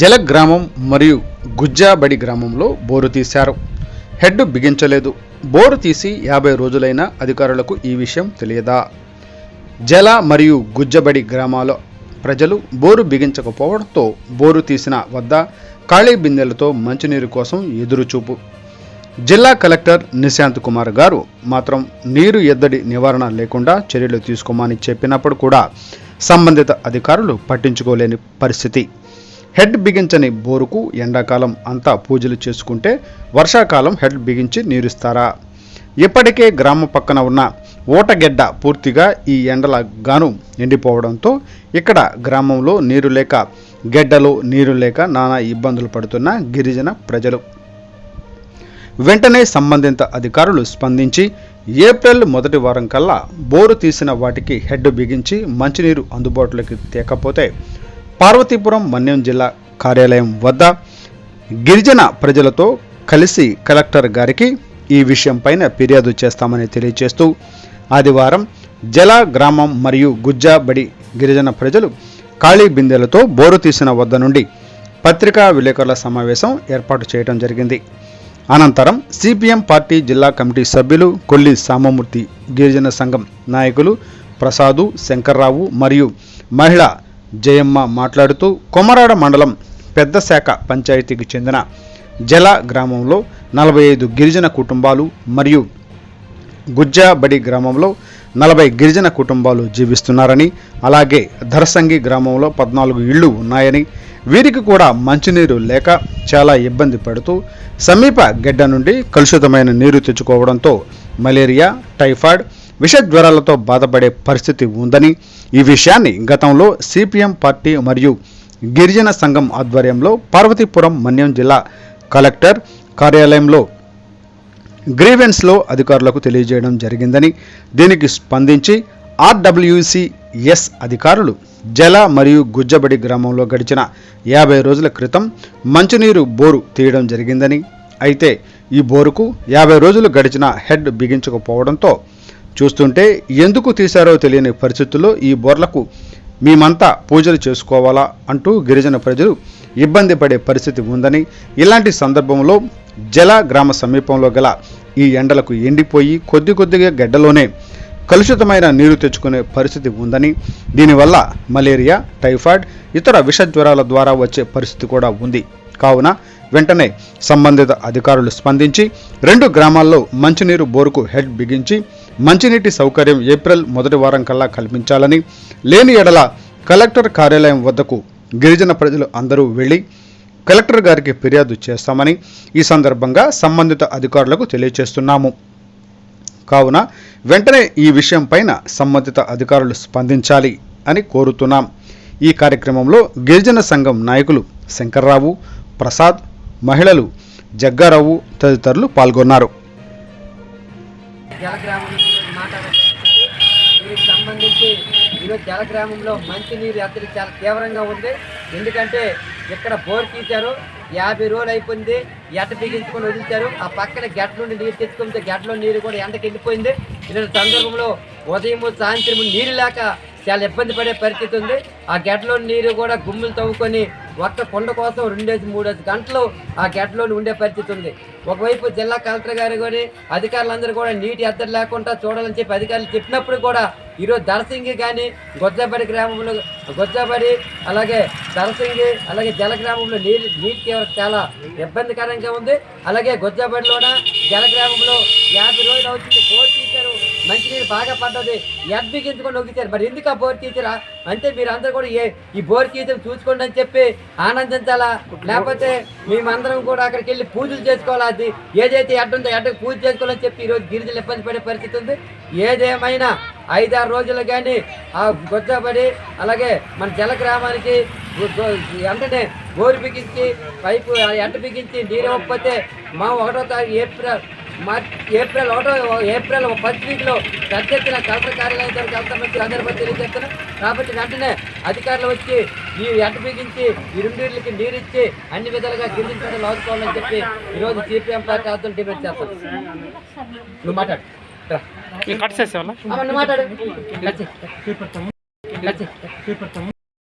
జల గ్రామం మరియు గుజ్జాబడి గ్రామంలో బోరు తీశారు. హెడ్ బిగించలేదు. బోరు తీసి యాభై రోజులైన అధికారులకు ఈ విషయం తెలియదా? జల మరియు గుజ్జబడి గ్రామాల ప్రజలు బోరు బిగించకపోవడంతో బోరు తీసిన వద్ద ఖాళీ బిందెలతో మంచినీరు కోసం ఎదురుచూపు. జిల్లా కలెక్టర్ నిశాంత్ కుమార్ గారు మాత్రం నీరు ఎద్దడి నివారణ లేకుండా చర్యలు తీసుకోమని చెప్పినప్పుడు కూడా సంబంధిత అధికారులు పట్టించుకోలేని పరిస్థితి. హెడ్ బిగించని బోరుకు ఎండాకాలం అంతా పూజలు చేసుకుంటే వర్షాకాలం హెడ్ బిగించి నీరుస్తారా? ఇప్పటికే గ్రామం పక్కన ఉన్న ఓటగెడ్డ పూర్తిగా ఈ ఎండల గాను ఎండిపోవడంతో ఇక్కడ గ్రామంలో నీరు లేక గెడ్డలో నీరు లేక నానా ఇబ్బందులు పడుతున్న గిరిజన ప్రజలు. వెంటనే సంబంధిత అధికారులు స్పందించి ఏప్రిల్ మొదటి వారం కల్లా బోరు తీసిన వాటికి హెడ్ బిగించి మంచినీరు అందుబాటులోకి తేకపోతే పార్వతీపురం మన్యం జిల్లా కార్యాలయం వద్ద గిరిజన ప్రజలతో కలిసి కలెక్టర్ గారికి ఈ విషయంపైన ఫిర్యాదు చేస్తామని తెలియజేస్తూ ఆదివారం జల గ్రామం మరియు గుజ్జాబడి గిరిజన ప్రజలు ఖాళీ బిందెలతో బోరు తీసిన వద్ద నుండి పత్రికా విలేకరుల సమావేశం ఏర్పాటు చేయడం జరిగింది. అనంతరం సిపిఎం పార్టీ జిల్లా కమిటీ సభ్యులు కొల్లి సామమూర్తి గిరిజన సంఘం నాయకులు ప్రసాదు శంకర్రావు మరియు మహిళ జయమ్మ మాట్లాడుతూ కొమరాడ మండలం పెద్ద శాఖ పంచాయతీకి చెందిన జల గ్రామంలో నలభై ఐదు గిరిజన కుటుంబాలు మరియు గుజ్జాబడి గ్రామంలో నలభై గిరిజన కుటుంబాలు జీవిస్తున్నారని అలాగే ధరసంగి గ్రామంలో పద్నాలుగు ఇళ్ళు ఉన్నాయని వీరికి కూడా మంచినీరు లేక చాలా ఇబ్బంది పడుతూ సమీప గెడ్డ నుండి కలుషితమైన నీరు తెచ్చుకోవడంతో మలేరియా టైఫాయిడ్ విష జ్వరాలతో బాధపడే పరిస్థితి ఉందని ఈ విషయాన్ని గతంలో సిపిఎం పార్టీ మరియు గిరిజన సంఘం ఆధ్వర్యంలో పార్వతీపురం మన్యం జిల్లా కలెక్టర్ కార్యాలయంలో గ్రీవెన్స్లో అధికారులకు తెలియజేయడం జరిగిందని దీనికి స్పందించి ఆర్డబ్ల్యూసిఎస్ అధికారులు జల మరియు గుజ్జబడి గ్రామంలో గడిచిన యాభై రోజుల క్రితం మంచినీరు బోరు తీయడం జరిగిందని అయితే ఈ బోరుకు యాభై రోజులు గడిచిన హెడ్ బిగించకపోవడంతో చూస్తుంటే ఎందుకు తీశారో తెలియని పరిస్థితుల్లో ఈ బొర్లకు మేమంతా పూజలు చేసుకోవాలా అంటూ గిరిజన ప్రజలు ఇబ్బంది పడే పరిస్థితి ఉందని ఇలాంటి సందర్భంలో జల గ్రామ సమీపంలో గల ఈ ఎండలకు ఎండిపోయి కొద్ది కొద్దిగా గడ్డలోనే కలుషితమైన నీరు తెచ్చుకునే పరిస్థితి ఉందని దీనివల్ల మలేరియా టైఫాయిడ్ ఇతర విష జ్వరాల ద్వారా వచ్చే పరిస్థితి కూడా ఉంది. కావున వెంటనే సంబంధిత అధికారులు స్పందించి రెండు గ్రామాల్లో మంచినీరు బోరుకు హెడ్ బిగించి మంచినీటి సౌకర్యం ఏప్రిల్ మొదటి వారం కల్లా కల్పించాలని లేని ఎడల కలెక్టర్ కార్యాలయం వద్దకు గిరిజన ప్రజలు అందరూ వెళ్ళి కలెక్టర్ గారికి ఫిర్యాదు చేస్తామని ఈ సందర్భంగా సంబంధిత అధికారులకు తెలియజేస్తున్నాము. కావున వెంటనే ఈ విషయం పైన సంబంధిత అధికారులు స్పందించాలి అని కోరుతున్నాం. ఈ కార్యక్రమంలో గిరిజన సంఘం నాయకులు శంకర్రావు ప్రసాద్ మహిళలు జగ్గారావు తదితరులు పాల్గొన్నారు. ఈరోజు జలగ్రామంలో మంచినీరు ఎద్దడి చాలా తీవ్రంగా ఉంది. ఎందుకంటే ఇక్కడ బోర్ తీశారు యాభై రోజులు అయిపోయింది ఎట్ట బిగించుకొని వదిలిచారు ఆ పక్కన గడ్డ నుండి నీరు తెచ్చుకుంటే గెట్లో నీరు కూడా ఎండకి వెళ్ళిపోయింది. ఇలాంటి సందర్భంలో ఉదయం సాయంత్రం నీరు లేక చాలా ఇబ్బంది పడే పరిస్థితి ఉంది. ఆ గడ్డలో నీరు కూడా గుమ్ములు తవ్వుకొని ఒక్క కొండ కోసం రెండేసి మూడేసి గంటలు ఆ గడ్డలో ఉండే పరిస్థితి ఉంది. ఒకవైపు జిల్లా కలెక్టర్ గారు కానీ అధికారులందరూ కూడా నీటి ఎద్దడి లేకుండా చూడాలని చెప్పి అధికారులు చెప్పినప్పుడు కూడా ఈరోజు దరసింగి కానీ గొజ్జాబడి గ్రామంలో గొజ్జాబడి అలాగే దరసింగి అలాగే జల గ్రామంలో నీరు నీటి చాలా ఇబ్బందికరంగా ఉంది. అలాగే గొజ్జాబడిలోన జల గ్రామంలో యాభై రోజులు అవుతుంది. కోర్టు ఇచ్చారు మంచినీరు బాగా పడ్డది. ఎడ్ బిగించుకొని నొక్కిచ్చారు మరి ఎందుకు ఆ బోర్ తీసిరా? అంటే మీరు అందరూ కూడా ఏ ఈ బోర్ తీయడం చూసుకోండి అని చెప్పి ఆనందించాలా? లేకపోతే మేమందరం కూడా అక్కడికి వెళ్ళి పూజలు చేసుకోవాలా? అది ఏదైతే ఎడ్డ ఉందో ఎడ్డకు పూజ చేసుకోవాలని చెప్పి ఈరోజు గిరిజలు ఇబ్బంది పడే పరిస్థితి ఉంది. ఏదేమైనా ఐదారు రోజులు కానీ ఆ గొచ్చబడి అలాగే మన జల గ్రామానికి వెంటనే బోరు బిగించి పైపు ఎంట బిగించి నీరు ఇవ్వకపోతే మా ఒకటో తారీఖు ఏప్రిల్ మార్చ్ ఏప్రిల్ ఒకటో ఏప్రిల్ ఫస్ట్ వీక్లో పెద్ద ఎత్తున కలెక్టర్ కార్యాలయం దగ్గరికి వెళ్తామని సందర్భంగా తెలియజేస్తున్నాం కాబట్టి వెంటనే అధికారులు వచ్చి ఈ ఎంట బిగించి ఈ రెండింటికి నీరు ఇచ్చి అన్ని విధాలుగా గిరిజన ఆదుకోవాలని చెప్పి ఈరోజు సిపిఎం పార్టీ ఆధ్వర్యంలో డిమాండ్ చేస్తాం. నువ్వు మాట్లాడు. కట్ చేసేవాళ్ళ నువ్వు మాట్లాడు.